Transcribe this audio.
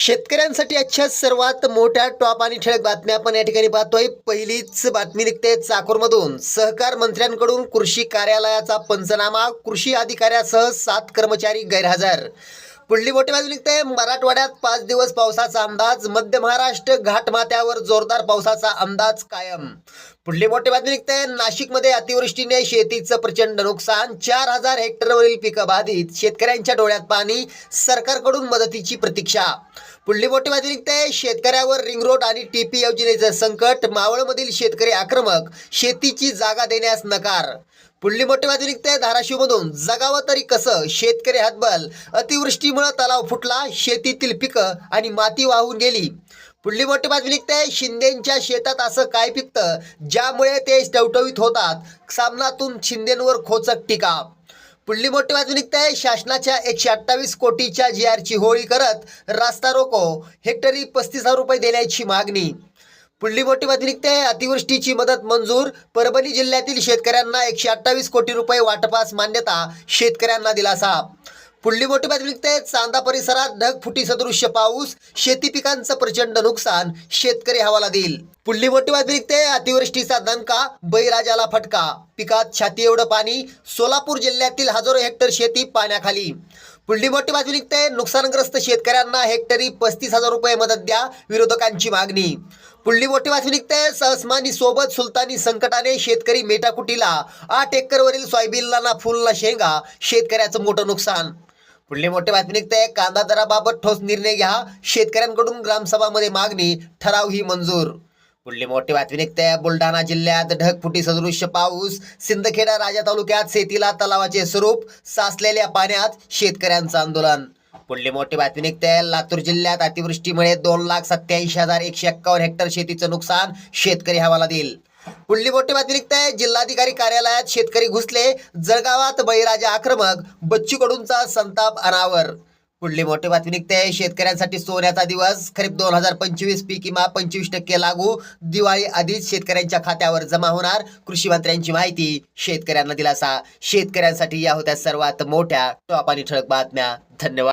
शेतकऱ्यांसाठी आजच्या सर्वात मोठ्या टॉप आणि ठळक बातम्या आपण या ठिकाणी पाहतोय. पहिलीच बातमी निघते चाकूरमधून. सहकार मंत्र्यांकडून कृषी कार्यालयाचा पंचनामा कृषी अधिकाऱ्यासह सात कर्मचारी गैरहजर. पुढली मोठी बाजू निघते. मराठवाड्यात पाच दिवस पावसाचा अंदाज. मध्य महाराष्ट्र घाटमाथ्यावर जोरदार पावसाचा अंदाज कायम. पुढली मोठी बातमी निघते. नाशिकमध्ये अतिवृष्टीने शेतीचं प्रचंड नुकसान. चार हजार हेक्टरवरील पिकं बाधित. शेतकऱ्यांच्या डोळ्यात पाणी. सरकारकडून मदतीची प्रतीक्षा. पुढली मोठी बातमी निघते. शेतकऱ्यावर रिंग रोड आणि टीपी योजनेचं संकट. मावळमधील शेतकरी आक्रमक. शेतीची जागा देण्यास नकार. पुढली मोठी बातमी निघते. धाराशिवमधून जगावं तरी कसं? शेतकरी हातबल. अतिवृष्टीमुळे तलाव फुटला शेतीतील पिकं आणि माती वाहून गेली. पुढली मोठी बातमी निघते शिंदेच्या शेतात असं काय पिकतं ज्यामुळे ते टवटवीत होतात. सामनातून शिंदेंवर खोचक टीका. पुढली मोठी बातमी निघते शासनाच्या एकशे अठ्ठावीस कोटीच्या जी आरची होळी करत रास्ता रोको हेक्टरी पस्तीस हजार रुपये देण्याची मागणी. पुढली मोठी बातमी निघते अतिवृष्टीची मदत मंजूर परभणी जिल्ह्यातील शेतकऱ्यांना एकशे अठ्ठावीस कोटी रुपये वाटपास मान्यता शेतकऱ्यांना दिलासा. पुढली मोठी बातमी निघते. चांदा परिसरात ढगफुटी सदृश्य पाऊस शेती पिकांचं प्रचंड नुकसान शेतकरी हवाला देईल. पुढली मोठी बातमी निघते. अतिवृष्टीचा दणका बैराजाला फटका. पिकात छाती एवढं पाणी सोलापूर जिल्ह्यातील हजारो हेक्टर शेती पाण्याखाली. पुढली मोठी बातमी निघते. नुकसानग्रस्त शेतकऱ्यांना हेक्टरी पस्तीस हजार रुपये मदत द्या विरोधकांची मागणी. पुढली मोठी बातमी निघते. सहस्मानी सोबत सुलतानी संकटाने शेतकरी मेटाकुटीला. आठ एकरवरील सोयाबीनला ना फुलना शेंगा शेतकऱ्याचं मोठं नुकसान. पुढली मोठी बातमी निघते. कांदा दराबाबत ठोस निर्णय घ्या. शेतकऱ्यांकडून ग्रामसभामध्ये मागणी. ठराव ही मंजूर. पुढली मोठी बातमी निघते. बुलढाणा जिल्ह्यात ढगफुटी सदृश्य पाऊस. सिंदखेडा राजा तालुक्यात शेतीला तलावाचे स्वरूप साचलेल्या पाण्यात शेतकऱ्यांचं आंदोलन. पुढली मोठी बातमी निघते. लातूर जिल्ह्यात अतिवृष्टीमुळे दोन लाख सत्याऐंशी हजार एकशे एक्कावन्न हेक्टर शेतीचं नुकसान शेतकरी हवाला देईल. पुढली मोठी बातमी निघते जिल्हाधिकारी कार्यालयात शेतकरी घुसले. जळगावात बळीराजा आक्रमक बच्चू कडूंचा संताप अनावर. पुढली मोठी बातमी निघते शेतकऱ्यांसाठी सोन्याचा दिवस. खरीप दोन हजार पंचवीस पीक किमा पंचवीस टक्के लागू. दिवाळी आधीच शेतकऱ्यांच्या खात्यावर जमा होणार. कृषी मंत्र्यांची माहिती शेतकऱ्यांना दिलासा. शेतकऱ्यांसाठी या होत्या सर्वात मोठ्या टॉप आणि ठळक बातम्या. धन्यवाद.